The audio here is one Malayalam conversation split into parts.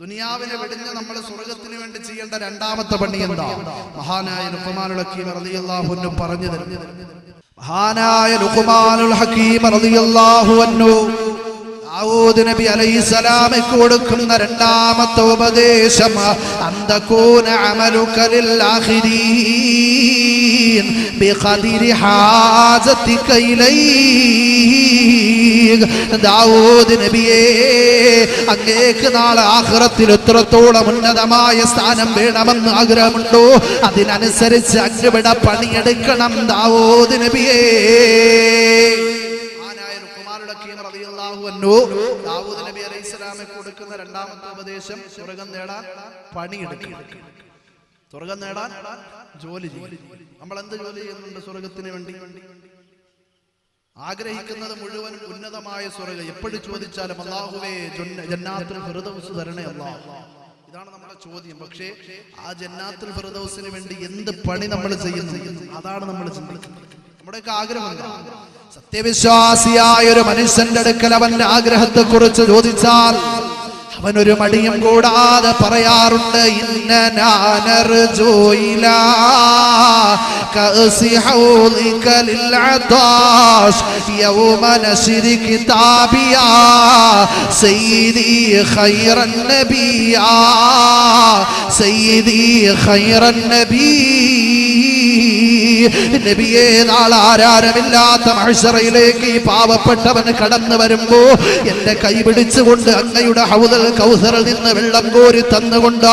ദുനിയാവിനെ വെടിഞ്ഞ് നമ്മൾ സ്വർഗത്തിന് വേണ്ടി ചെയ്യേണ്ട രണ്ടാമത്തെ പണി എന്താ? മഹാനായ ലുഖ്മാനുൽ ഹക്കീം റളിയല്ലാഹു അൻഹു പറഞ്ഞു തരുന്നു. മഹാനായ ലുഖ്മാനുൽ ഹക്കീം റളിയല്ലാഹു അൻഹു ദാവൂദ് നബി അലൈഹി സ്വലാമയ്ക്ക് കൊടുക്കുന്ന രണ്ടാമത്തെ ഉപദേശം അന്തകൂന അമലുക ലിൽ ആഖിരീൻ ബിഖദിരി ഹാജതിക ഇലൈഹി. ദാവൂദ് നബിയേ അങ്ങേക്ക് നാളെ ആഖിറത്തിൽ എത്രത്തോളം ഉന്നതമായ സ്ഥാനം വേണമെന്ന് ആഗ്രഹമുണ്ടോ അതിനനുസരിച്ച് അഗ്രവിട പണിയെടുക്കണം ദാവൂദ് നബിയേ മഹാനായ ലുഖ്മാനുൽ ഹക്കീം റളിയല്ലാഹു അൻഹു ദാവൂദ് നബി അലൈഹിസ്സലാമെ കൊടുക്കുന്ന രണ്ടാമത്തെ ഉപദേശം സ്വർഗം നേടാൻ പണിയെടുക്കണം. സ്വർഗം നേടാൻ ജോലി നമ്മൾ എന്ത് ജോലി ചെയ്യുന്നുണ്ട് സ്വർഗത്തിന് വേണ്ടി? ആഗ്രഹിക്കുന്നത് മുഴുവൻ ഉന്നതമായ സ്വർഗം എപ്പോഴും ചോദിച്ചാലും അള്ളാഹുവേ ജന്നാത്തിൽ ഫിർദൗസ് തരണേ അല്ലാഹ് ഇതാണ് നമ്മുടെ ചോദ്യം. പക്ഷേ ആ ജന്നാത്തുൽ ഫിർദൗസിന് വേണ്ടി എന്ത് പണി നമ്മൾ ചെയ്യുന്നു? അതാണ് നമ്മൾ ചിന്തിക്കുന്നത്. നമ്മുടെയൊക്കെ ആഗ്രഹം? സത്യവിശ്വാസിയായ ഒരു മനുഷ്യന്റെ അടുക്കൽ അവന്റെ ആഗ്രഹത്തെ കുറിച്ച് ചോദിച്ചാൽ അവനൊരു മടിയും കൂടാതെ പറയാറുണ്ട് ഇന്ന നബിയെ നാളെ ആരാരമില്ലാത്ത മഹ്ശറയിലേക്ക് ഈ പാവപ്പെട്ടവൻ കടന്നു വരുമ്പോ എന്റെ കൈ പിടിച്ചുകൊണ്ട് അങ്ങയുടെ ഹൗദൽ കൗസറിൽ നിന്ന് വെള്ളം കോരി തന്നുകൊണ്ട്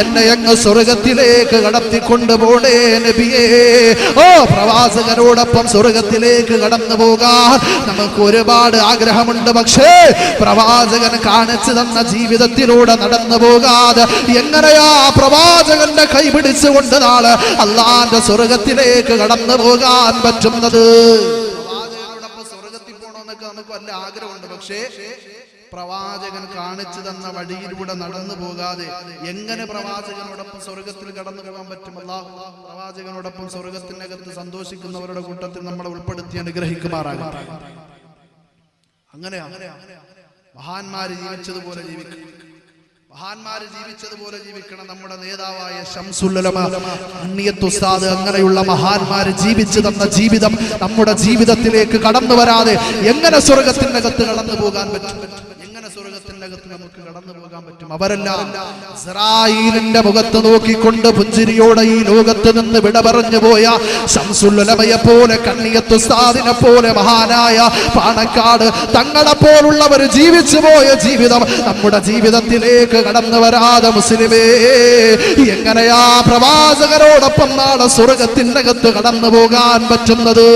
എന്നെ അങ്ങ് സ്വർഗത്തിലേക്ക് കടത്തിക്കൊണ്ട് പോണേ നബിയേ. ഓ പ്രവാസകരോടൊപ്പം സ്വർഗത്തിലേക്ക് കടന്നു പോകാൻ നമുക്ക് ഒരുപാട് ആഗ്രഹമുണ്ട് പക്ഷേ പ്രവാചകൻ കാണിച്ചു തന്ന ജീവിതത്തിലൂടെ നടന്നു പോകാതെ എങ്ങനെയാ പ്രവാചകന്റെ കൈ പിടിച്ചുകൊണ്ട് നാളെ അള്ളാന്റെ സ്വർഗത്തിലേക്ക് കടന്നു പോകാൻ പറ്റുന്നത്. സ്വർഗത്തിൽ പോകണമെന്നൊക്കെ നമുക്ക് വല്ല ആഗ്രഹമുണ്ട്. പക്ഷേ പ്രവാചകൻ കാണിച്ചു തന്ന വഴിയിലൂടെ നടന്നു പോകാതെ എങ്ങനെ പ്രവാചകനോടൊപ്പം സ്വർഗത്തിൽ കടന്നു പോകാൻ പറ്റുമല്ല പ്രവാചകനോടൊപ്പം സ്വർഗത്തിനകത്ത് സന്തോഷിക്കുന്നവരുടെ കൂട്ടത്തിൽ നമ്മളെ ഉൾപ്പെടുത്തി അനുഗ്രഹിക്കുമാറാകട്ടെ. അങ്ങനെ അങ്ങനെ മഹാന്മാര് ജീവിച്ചതുപോലെ ജീവിക്കണം മഹാന്മാര് ജീവിച്ചതുപോലെ ജീവിക്കണം നമ്മുടെ നേതാവായ ശംസുല്ലമ ഉസ്താദ് അങ്ങനെയുള്ള മഹാന്മാര് ജീവിച്ചു തന്ന ജീവിതം നമ്മുടെ ജീവിതത്തിലേക്ക് കടന്നു വരാതെ എങ്ങനെ സ്വർഗത്തിനകത്ത് കടന്നു പോകാൻ പറ്റും? സ്വർഗത്തിന്റെ അകത്ത് നമുക്ക് കടന്നു പോകാൻ പറ്റും. അവരെല്ലാം ഇസ്രായേലിന്റെ മുഖത്ത് നോക്കിക്കൊണ്ട് പുഞ്ചിരിയോടെ ഈ ലോകത്ത് നിന്ന് വിട പറഞ്ഞു പോയ ശംസുല്ലമയെ പോലെ കണ്ണിയത്തുസ്താദിനെ പോലെ മഹാനായ പാണക്കാട് തങ്ങളെ പോലുള്ളവർ ജീവിച്ചു പോയ ജീവിതം നമ്മുടെ ജീവിതത്തിലേക്ക് കടന്നു വരാതെ മുസ്ലിമേ എങ്ങനെയാ പ്രവാചകരോടൊപ്പം നാളെ സ്വർഗത്തിന്റെ അകത്ത് കടന്നു പോകാൻ പറ്റുന്നത്?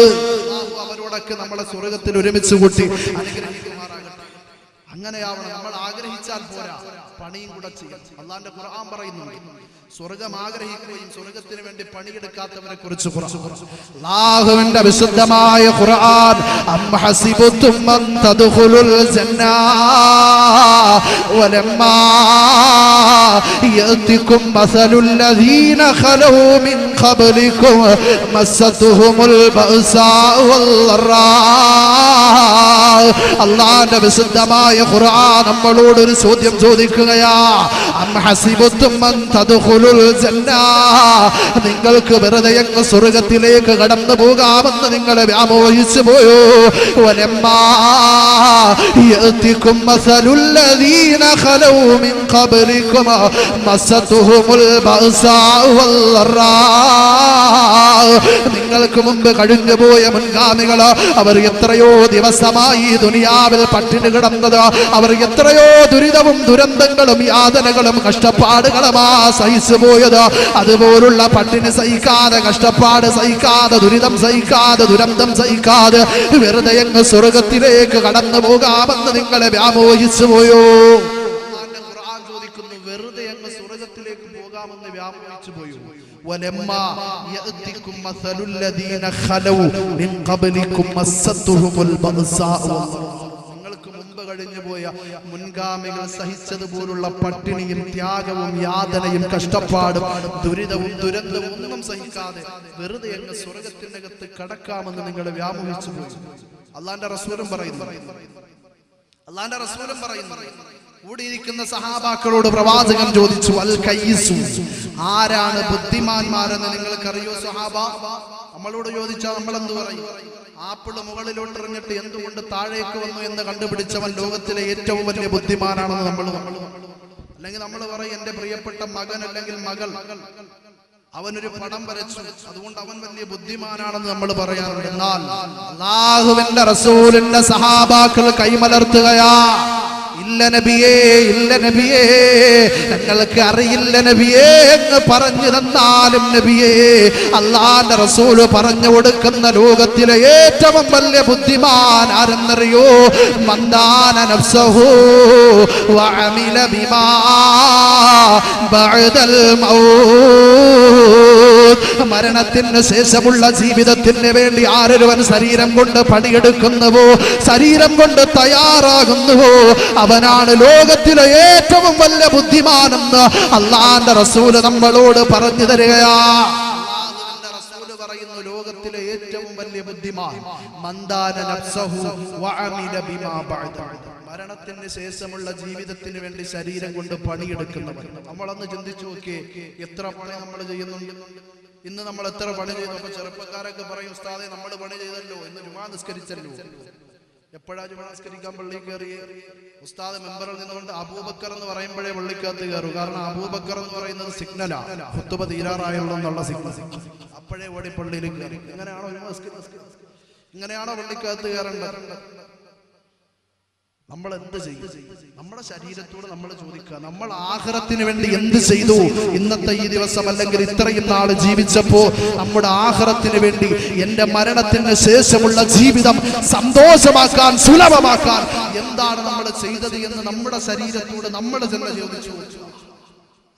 അവരോടൊക്കെ നമ്മളെ സ്വർഗത്തിൽ ഒരുമിച്ച് കൂട്ടി അങ്ങനെയാവണം. നമ്മൾ ആഗ്രഹിച്ചാൽ പോരാ. പണിയും കൂടെ ചെയ്യണം. അള്ളാന്റെ ഖുർആൻ പറയുന്നുണ്ട്. സ്വർഗം ആഗ്രഹിക്കുകയും സ്വർഗത്തിന് വേണ്ടി പണിയെടുക്കാത്തവരെ കുറിച്ച് അള്ളാഹുവിന്റെ വിശുദ്ധമായ ഖുർആൻ അം ഹസിബുത്തും അൻ തദ്ഖുലുൽ ജന്ന മസലുൽ ഖലൂ മിൻ ബഅസാ അള്ളാന്റെ വിശുദ്ധമായ ഖുർആൻ നമ്മളോട് ഒരു ചോദ്യം ചോദിക്കുകയാ. നിങ്ങൾക്ക് വെറുതെ അങ്ങ് സ്വർഗത്തിലേക്ക് കടന്നു പോകാമെന്ന് നിങ്ങൾ വ്യാമോഹിച്ചു പോയോ? മസലുൽ ലദീന ഖലൂ മിൻ ഖബ്ലികും മസ്സതുഹുമുൽ ബഅസാ വൽ ളറാ നിങ്ങൾക്ക് മുമ്പ് കഴിഞ്ഞുപോയ മുൻഗാമികൾ അവർ എത്രയോ ദിവസമായി ദുനിയാവിൽ പട്ടിണി കിടന്നത്. അവർ എത്രയോ ദുരിതവും ദുരന്തങ്ങളും യാതനകളും കഷ്ടപ്പാടുകളുമാ സഹിച്ചു പോയത്. അതുപോലുള്ള പട്ടിണി സഹിക്കാതെ കഷ്ടപ്പാട് സഹിക്കാതെ ദുരിതം സഹിക്കാതെ ദുരന്തം സഹിക്കാതെ വെറുതെ അങ്ങ് സ്വർഗത്തിലേക്ക് കടന്നു പോകാമെന്ന് നിങ്ങളെ വ്യാമോഹിച്ചു പോയോ? ചോദിക്കുന്നു വെറുതെ അങ്ങ് സ്വർഗത്തിലേക്ക് പോകാമെന്ന് വ്യാമോഹിച്ചു പോയോ? ولما يأتكم مثل الذين خلوا من قبلكم مستهم البأساء നിങ്ങൾക്ക് മുമ്പ് കഴിഞ്ഞു പോയ മുൻഗാമികൾ സഹിച്ചതുപോലുള്ള പട്ടിണിയും ത്യാഗവും യാതനയും കഷ്ടപ്പാടും ദുരിതവും ദുരന്തവും ഒന്നും സഹിക്കാതെ വെറുതെ അങ്ങ് സ്വർഗത്തിനകത്ത് കടക്കാമെന്ന് നിങ്ങൾ വ്യാമോഹിച്ചു പോയി അള്ളാന്റെ റസൂലും പറയുന്നു അള്ളാന്റെ റസൂലും പറയുന്നു കൂടിയിരിക്കുന്ന സഹാബാക്കളോട് പ്രവാചകൻ ചോദിച്ചു അൽ കയ്യിസു ആരാണ് ബുദ്ധിമാന്മാരെന്ന് നിങ്ങൾക്കറിയോ സഹാബ? നമ്മളോട് ചോദിച്ചാൽ നമ്മൾ എന്ത് പറയും? ആപ്പിൾ മുകളിലോട്ട് ഇറങ്ങിട്ട് എന്തുകൊണ്ട് താഴേക്ക് വന്നു എന്ന് കണ്ടുപിടിച്ചവൻ ലോകത്തിലെ ഏറ്റവും വലിയ ബുദ്ധിമാനാണെന്ന് നമ്മൾ അല്ലെങ്കിൽ നമ്മൾ പറയും എന്റെ പ്രിയപ്പെട്ട മകൻ അല്ലെങ്കിൽ മകൾ അവനൊരു പടം വരച്ചു. അതുകൊണ്ട് അവൻ വലിയ ബുദ്ധിമാനാണെന്ന് നമ്മൾ പറയാറുണ്ട്. എന്നാൽ അള്ളാഹുവിന്റെ റസൂലിന്റെ സഹാബാക്കൾ കൈമലർത്തുകയാ. ഇല്ല നബിയേ ഇല്ല നബിയേ. ഞങ്ങൾക്ക് അറിയില്ല നബിയേ എന്ന് പറഞ്ഞു തന്നാലും നബിയേ അള്ളാന്റെ റസൂൽ പറഞ്ഞു കൊടുക്കുന്ന ലോകത്തിലെ ഏറ്റവും വലിയ ബുദ്ധിമാൻ ആരെന്നറിയോ? മന്ദാന നഫ്സഹു വഅമില ബിമാ ബഅദൽ മരണത്തിന് ശേഷമുള്ള ജീവിതത്തിന് വേണ്ടി ആരൊരുവൻ ശരീരം കൊണ്ട് പണിയെടുക്കുന്നുവോ? ശരീരം കൊണ്ട് തയ്യാറാകുന്നുവോ? അവനാണ് ലോകത്തിലെ ഏറ്റവും വലിയ ബുദ്ധിമാനെന്ന് അള്ളാന്റെ റസൂൽ നമ്മളോട് പറഞ്ഞു തരികയാ. ലോകത്തിലെ ഏറ്റവും വലിയ ബുദ്ധിമാൻ. നഫ്സഹു ബിമാ ബഅദ. മരണത്തിന് ശേഷമുള്ള ജീവിതത്തിന് വേണ്ടി ശരീരം കൊണ്ട് പണിയെടുക്കുന്നവർ നമ്മളൊന്ന് ചിന്തിച്ചു നോക്കി എത്ര പണി നമ്മൾ ചെയ്യുന്നുണ്ട്? ഇന്ന് നമ്മൾ എത്ര പണി ചെയ്തു? അപ്പൊ ചെറുപ്പക്കാരൊക്കെ പറയും നമ്മൾ പണി ചെയ്തല്ലോ ഇന്ന് ജുമാ നിസ്കരിച്ചല്ലോ. എപ്പോഴാ ജുമാ നിസ്കരിക്കാൻ പള്ളി കയറി? ഉസ്താദ് മെമ്പറിൽ നിന്നുകൊണ്ട് അബൂബക്കർ എന്ന് പറയുമ്പോഴേ പള്ളിക്കകത്ത് കയറും. കാരണം അബൂബക്കർ എന്ന് പറയുന്നത് സിഗ്നലാ കുത്തുബ തീരാറായുള്ളൂ എന്നുള്ള സിഗ്നൽ അപ്പോഴേ ഓടി പള്ളിയിൽ കയറി. ഇങ്ങനെയാണോ? ഇങ്ങനെയാണോ പള്ളിക്കകത്ത് കയറേണ്ടത്? നമ്മൾ എന്ത് ചെയ്തു നമ്മുടെ ശരീരത്തോട് നമ്മൾ ചോദിക്കുക നമ്മൾ ആഹാരത്തിന് വേണ്ടി എന്ത് ചെയ്തു? ഇന്നത്തെ ഈ ദിവസം അല്ലെങ്കിൽ ഇത്രയും നാൾ ജീവിച്ചപ്പോ നമ്മുടെ ആഹാരത്തിന് വേണ്ടി എന്റെ മരണത്തിന് ശേഷമുള്ള ജീവിതം സന്തോഷമാക്കാൻ സുലഭമാക്കാൻ എന്താണ് നമ്മൾ ചെയ്തത് എന്ന് നമ്മുടെ ശരീരത്തോട് നമ്മൾ തന്നെ ചോദിച്ചു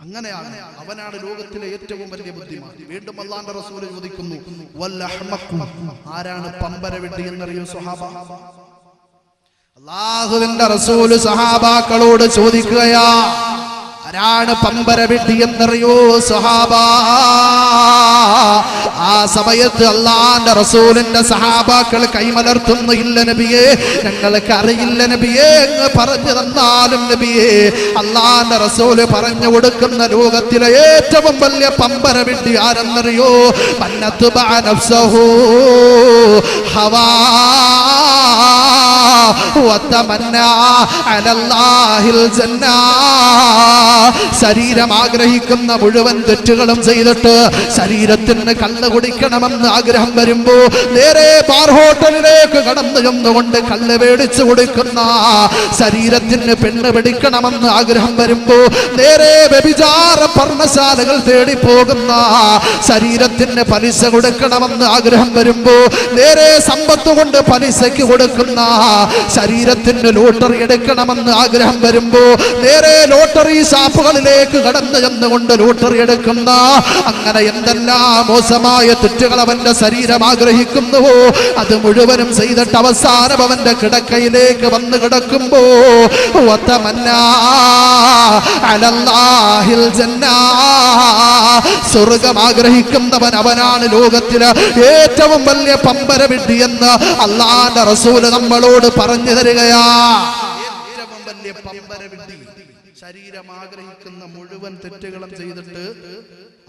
അങ്ങനെയാണ് അവനാണ് ലോകത്തിലെ ഏറ്റവും വലിയ ബുദ്ധിമാൻ. വീണ്ടും അള്ളാന്റെ റസൂൽ ചോദിക്കുന്നു. ആരാണ് പമ്പര വെട്ടി എന്നറിയോ സ്വഹാബ? അള്ളാഹുവിന്റെ റസൂൽ സഹാബാക്കളോട് ചോദിക്കുകയാ ആരാണ് പമ്പര വിട്ടി എന്നറിയോ സഹാബ? ആ സമയത്ത് അള്ളാന്റെ റസൂലിന്റെ സഹാബാക്കൾ കൈമലർത്തുന്നു ഇല്ല നബിയെ ഞങ്ങൾക്ക് അറിയില്ല നബിയേ എന്ന് പറഞ്ഞു തന്നാലും നബിയെ അള്ളാന്റെ റസൂൽ പറഞ്ഞു കൊടുക്കുന്ന ലോകത്തിലെ ഏറ്റവും വലിയ പമ്പര വെട്ടി ആരെന്നറിയോ? പന്നത്ത് ഹവാ. ശരീരം ആഗ്രഹിക്കുന്ന മുഴുവൻ തെറ്റുകളും ചെയ്തിട്ട് ശരീരത്തിന് കള്ള് കുടിക്കണമെന്ന് ആഗ്രഹം വരുമ്പോ നേരെ ബാർ ഹോട്ടലിലേക്ക് കടന്നു ചെന്നുകൊണ്ട് കള്ള് മേടിച്ചു കൊടുക്കുന്ന ശരീരത്തിന് പെണ്ണ് പിടിക്കണമെന്ന് ആഗ്രഹം വരുമ്പോ നേരെ വ്യഭിചാര പർണശാലകൾ തേടി പോകുന്ന ശരീരത്തിന് പലിശ കൊടുക്കണമെന്ന് ആഗ്രഹം വരുമ്പോ നേരെ സമ്പത്ത് കൊണ്ട് പലിശയ്ക്ക് കൊടുക്കുന്ന ശരീരത്തിന് ലോട്ടറി എടുക്കണമെന്ന് ആഗ്രഹം വരുമ്പോ നേരെ ലോട്ടറി ഷാപ്പുകളിലേക്ക് കടന്നു ചെന്നുകൊണ്ട് ലോട്ടറി എടുക്കുന്ന അങ്ങനെ എന്തെല്ലാം മോശമായ തെറ്റുകൾ അവന്റെ ശരീരം ആഗ്രഹിക്കുന്നുവോ അത് മുഴുവനും ചെയ്തിട്ട് അവസാനം അവന്റെ കിടക്കയിലേക്ക് വന്ന് കിടക്കുമ്പോ. സ്വർഗം ആഗ്രഹിക്കുന്നവൻ അവനാണ് ലോകത്തിലെ ഏറ്റവും വലിയ പമ്പര വിഡ്ഢിയെന്ന് അള്ളാന്റെ റസൂൽ നമ്മളോട് പറഞ്ഞു തരികയാ. ഏറ്റവും വലിയ പമ്പര ശരീരം ആഗ്രഹിക്കുന്ന മുഴുവൻ തെറ്റുകളും ചെയ്തിട്ട്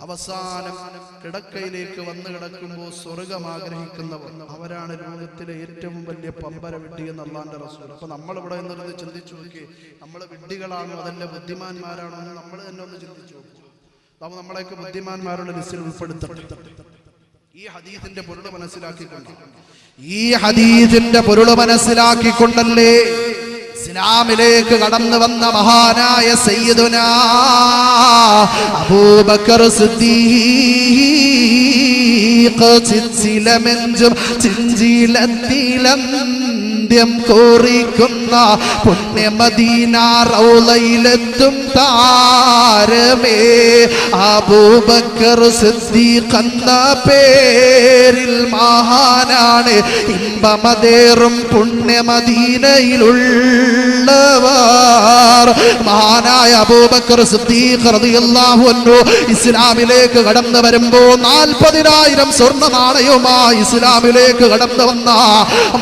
അവസാനം കിടക്കയിലേക്ക് വന്നു കിടക്കുമ്പോൾ സ്വർഗം ആഗ്രഹിക്കുന്നവർ അവരാണ് ലോകത്തിലെ ഏറ്റവും വലിയ പമ്പര വിഡ്ഢി എന്ന് അള്ളാന്റെ റസൂൽ. അപ്പൊ നമ്മൾ ഇവിടെ നിന്നിരുന്ന് ചിന്തിച്ചു നോക്കി നമ്മൾ വിഡ്ഢികളാണോ അതല്ല ബുദ്ധിമാന്മാരാണോ എന്ന് നമ്മൾ തന്നെ ഒന്ന് ചിന്തിച്ചു അപ്പൊ നമ്മളെയൊക്കെ ബുദ്ധിമാന്മാരുടെ ലിസ്റ്റിൽ ഉൾപ്പെടുത്തട്ടെ. ഈ ഹദീസിന്റെ പൊരുൾ മനസ്സിലാക്കിക്കൊണ്ടല്ലേ ഇസ്ലാമിലേക്ക് കടന്നു വന്ന മഹാനായ സയ്യിദുന അബൂബക്കർ സിദ്ദീഖ് ചിച്ചിലമെഞ്ചും ചിഞ്ചിലത്തിലന്ത്യം കോറിക്കുന്ന പുണ്യമദീന റൗലയിലെത്തും താരമേ. അബൂബക്കർ സിദ്ദീഖ് പേരിൽ മഹാനാണ് ഇമ്പമതേറും പുണ്യമദീനയിലുള്ള മഹാനായ അബൂബക്കർ ഇസ്ലാമിലേക്ക് കടന്നു വരുമ്പോ നാൽപ്പതിനായിരം സ്വർണ നാണയവുമായി ഇസ്ലാമിലേക്ക് കടന്നു വന്ന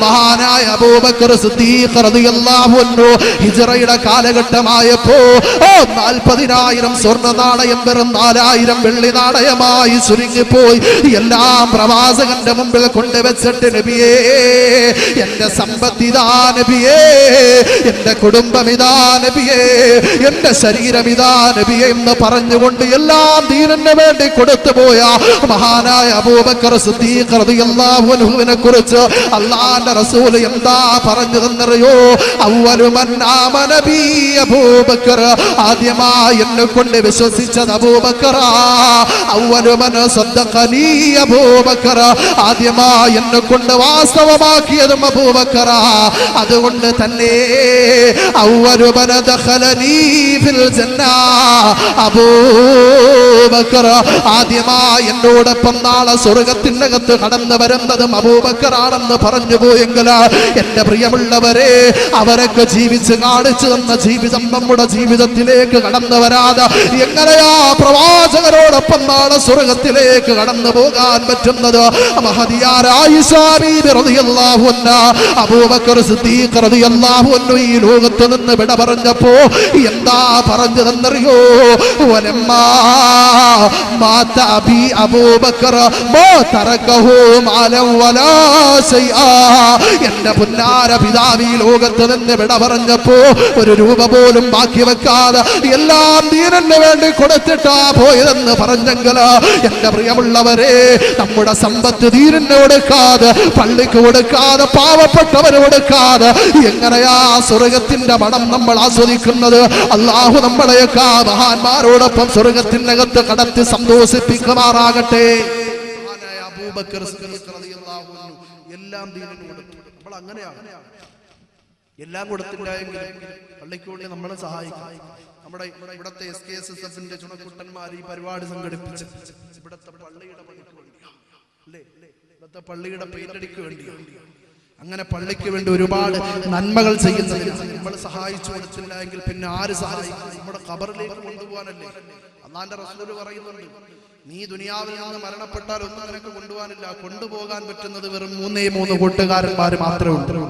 മഹാനായ അബൂബക്കർ ഹിജ്റയുടെ കാലഘട്ടമായപ്പോ ഓ നാൽപ്പതിനായിരം സ്വർണ നാണയം വെറും നാലായിരം വെള്ളി നാണയമായി ചുരുങ്ങിപ്പോയി. എല്ലാം പ്രവാചകന്റെ മുമ്പിൽ കൊണ്ടുവച്ചിട്ട് നബിയേ എന്റെ സമ്പത്തിതാ നബിയേ എന്റെ കുടുംബം ഇതാ നബിയേ എന്റെ ശരീരം ഇതാ നബിയെ എന്ന് പറഞ്ഞുകൊണ്ട് എല്ലാം ദീനന് വേണ്ടി കൊടുത്തു പോയ മഹാനായ അബൂബക്കർ സിദ്ദീഖ് റളിയല്ലാഹു അൻഹുവിനെ കുറിച്ച് അള്ളാന്റെ റസൂൽ എന്താ പറഞ്ഞു തന്നറിയോ അബൂബക്കർ. ആദ്യമായി എന്നെ കൊണ്ട് വിശ്വസിച്ചത് അബൂബക്കർ. ആദ്യമായി എന്നെ കൊണ്ട് വാസ്തവമാക്കിയതും അബൂബക്കറ. അതുകൊണ്ട് തന്നെ അവ്വലു മൻ ദഖലനി ഫിൽ ജന്ന. അബൂബക്കർ ആദ്യമായി എന്നോടൊപ്പം നാളെ സ്വർഗത്തിനകത്ത് കടന്നു വരുന്നതും അബൂബക്കറാണെന്ന് പറഞ്ഞു പോയെങ്കിൽ എന്റെ പ്രിയമുള്ളവരെ അവരൊക്കെ ജീവിച്ച് കാണിച്ചു തന്ന ജീവിതം നമ്മുടെ ജീവിതത്തിലേക്ക് കടന്നു വരാതെ എങ്ങനെയാ പ്രവാചകരോടൊപ്പം നാളെ സ്വർഗത്തിലേക്ക് കടന്നു പോകാൻ പറ്റുന്നത്? അബൂബക്കർ സിദ്ദീഖ് റളിയല്ലാഹു അൻഹു ഈ ലോകത്ത് നിന്ന് വിട പറഞ്ഞപ്പോ എന്താ പറഞ്ഞു തന്നറിയോ എന്റെ പുന്നാര പിതാവ് ഈ ലോകത്ത് നിന്ന് വിട പറഞ്ഞപ്പോ ഒരു രൂപ പോലും ബാക്കി വെക്കാതെ എല്ലാം ദീനന് വേണ്ടി കൊടുത്തിട്ടാ പോയതെന്ന് പറഞ്ഞെങ്കിൽ എന്റെ പ്രിയമുള്ളവരെ നമ്മുടെ സമ്പത്ത് ദീനന് കൊടുക്കാതെ പള്ളിക്ക് കൊടുക്കാതെ പാവപ്പെട്ടവന് കൊടുക്കാതെ എങ്ങനെയാ സ്വർഗത്തിന്റെ മണം നമ്മൾ ആസ്വദിക്കുന്നത്. അള്ളാഹു നമ്മളെയൊക്കെ മഹാന്മാരോടൊപ്പം സ്വർഗത്തിനകത്ത് കടത്തി സന്തോഷിപ്പിക്കുമാറാകട്ടെ. എല്ലാം നമ്മൾ അങ്ങനെയാണ്. എല്ലാം നമ്മളെ സഹായിക്കും. നമ്മുടെ ഇവിടത്തെ എസ് കെ എസ് എസ് എഫിന്റെ ചുണക്കുട്ടന്മാർ ഈ പരിപാടി സംഘടിപ്പിച്ച് ഇവിടത്തെ പള്ളിയുടെ പണിക്ക് വേണ്ടിയാണ് അല്ലേ? ഇവിടത്തെ പള്ളിയുടെ പെയിന്റടിക്ക് വേണ്ടിയാ. അങ്ങനെ പള്ളിക്ക് വേണ്ടി ഒരുപാട് നന്മകൾ ചെയ്യുന്നതിന് നമ്മൾ സഹായിച്ചു കൊടുത്തില്ല എങ്കിൽ പിന്നെ ആര് സഹായിക്കും? നമ്മുടെ ഖബറിലേക്ക് കൊണ്ടുപോകാനല്ലേ? അള്ളാന്റെ റസൂൽ പറയുന്നുണ്ട് നീ ദുനിയാവിൽ നിന്ന് മരണപ്പെട്ടാൽ ഒന്നും നിനക്ക് കൊണ്ടുപോകാനില്ല. കൊണ്ടുപോകാൻ പറ്റുന്നത് വെറും മൂന്നേ മൂന്ന് കൂട്ടുകാരന്മാർ മാത്രമേ ഉള്ളൂ.